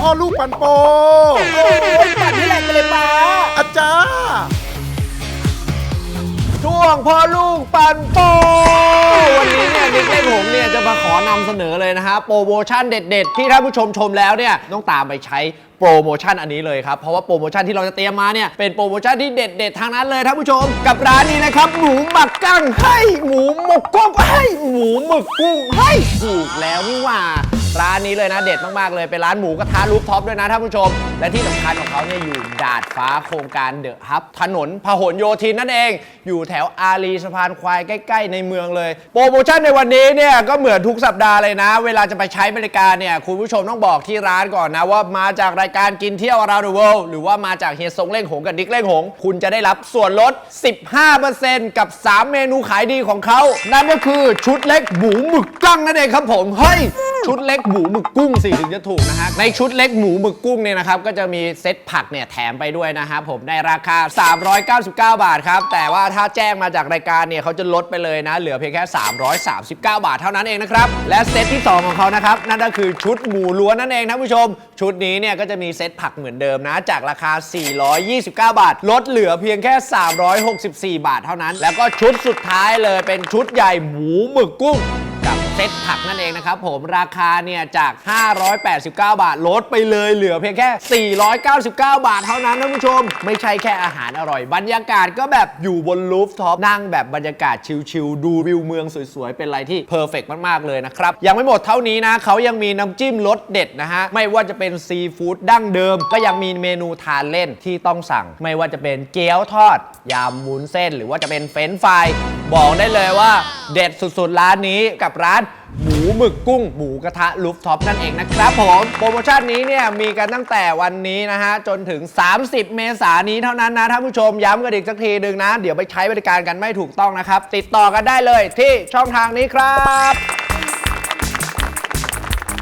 พ่อลูกปันโปโอ้ยปัดให้แรงไปเลยป้าอาจารย์ช่วงพ่อลูกปันโป วันนี้เนี่ยนิกเล่นหงเนี่ยจะมาขอนำเสนอเลยนะฮะโปรโมชั่นเด็ด ๆ ที่ท่านผู้ชมชมแล้วเนี่ยต้องตามไปใช้โปรโมชั่นอันนี้เลยครับ เพราะว่าโปรโมชั่นที่เราจะเตรียมมาเนี่ยเป็นโปรโมชั่นที่เด็ด ๆ ทางนั้นเลยท่านผู้ชม กับร้านนี้นะครับ หมูหมักกั้งให้หมูหมกกุ้งให้หมูหมึกกุ้งให้ถูกแล้วนี่หว่า ร้านนี้เลยนะเด็ดมากๆเลยเป็นร้านหมูกระทะรูฟท็อปด้วยนะท่านผู้ชม และที่สำคัญของเขาเนี่ยอยู่ดาดฟ้าโครงการเดอะฮับถนนพหลโยธินนั่นเอง อยู่แถวอารีสะพานควายใกล้ ๆ ในเมืองเลย โปรโมชั่นในวันนี้เนี่ยก็เหมือนทุกสัปดาห์เลยนะ เวลาจะไปใช้บริการเนี่ยคุณผู้ชมต้องบอกที่ร้านก่อนนะว่ามาจากรายการกินเที่ยว around the world หรือว่ามาจากเฮียซงเล่งหงกับนิกเล่งหง คุณจะได้รับส่วนลด 15%กับ 3 เมนูขายดีของเขานั่นก็คือชุดเล็กหมูหมึกกั้งนั่นเองครับผมเฮ้ย ชุดเล็กหมูหมึกกุ้งสิถึงจะถูกนะฮะในชุดเล็กหมูหมึกกุ้งเนี่ยนะครับก็จะมีเซตผักเนี่ยแถมไปด้วยนะครับผมในราคา 399 บาทครับแต่ว่าถ้าแจ้งมาจากรายการเนี่ยเขาจะลดไปเลยนะ เหลือเพียงแค่ 339 บาทเท่านั้นเองนะครับและเซตที่ 2 ของเขานะครับนั่นก็คือชุดหมูล้วนนั่นเองท่านผู้ชม ชุดนี้เนี่ยก็จะมีเซตผักเหมือนเดิมนะ จากราคา 429 บาท ลดเหลือเพียงแค่ 364 บาทเท่านั้น แล้วก็ชุดสุดท้ายเลยเป็นชุดใหญ่หมูหมึกกุ้ง ซตผักนั่นเองนะครับผมราคาเนี่ยจาก 589 บาทลดไปเลยเหลือเพียงแค่ 499 บาทเท่านั้นท่านผู้ชม ไม่ใช่แค่อาหารอร่อย บรรยากาศก็แบบอยู่บนลูฟท็อปนั่งแบบบรรยากาศชิลๆดูวิวเมืองสวยๆ เป็นอะไรที่เพอร์เฟกมากๆเลยนะครับยังไม่หมดเท่านี้นะเขายังมีน้ำจิ้มรสเด็ดนะฮะไม่ว่าจะเป็นซีฟู้ดดั้งเดิม ก็ยังมีเมนูทานเล่นที่ต้องสั่ง ไม่ว่าจะเป็นเกี๊ยวทอดยำวุ้นเส้น หรือว่าจะเป็นเฟรนฟรายบอกได้เลยว่าเด็ดสุดๆร้านนี้กับร้านหมูหมึกกุ้งหมูกระทะลูฟท็อปนั่นเองนะครับผมโปรโมชั่นนี้เนี่ยมีกันตั้งแต่วันนี้นะฮะจนถึง 30 เมษายนนี้เท่านั้นนะท่านผู้ชมย้ำกันอีกสักทีหนึ่งนะ เดี๋ยวไปใช้บริการกันไม่ถูกต้องนะครับ ติดต่อกันได้เลยที่ช่องทางนี้ครับ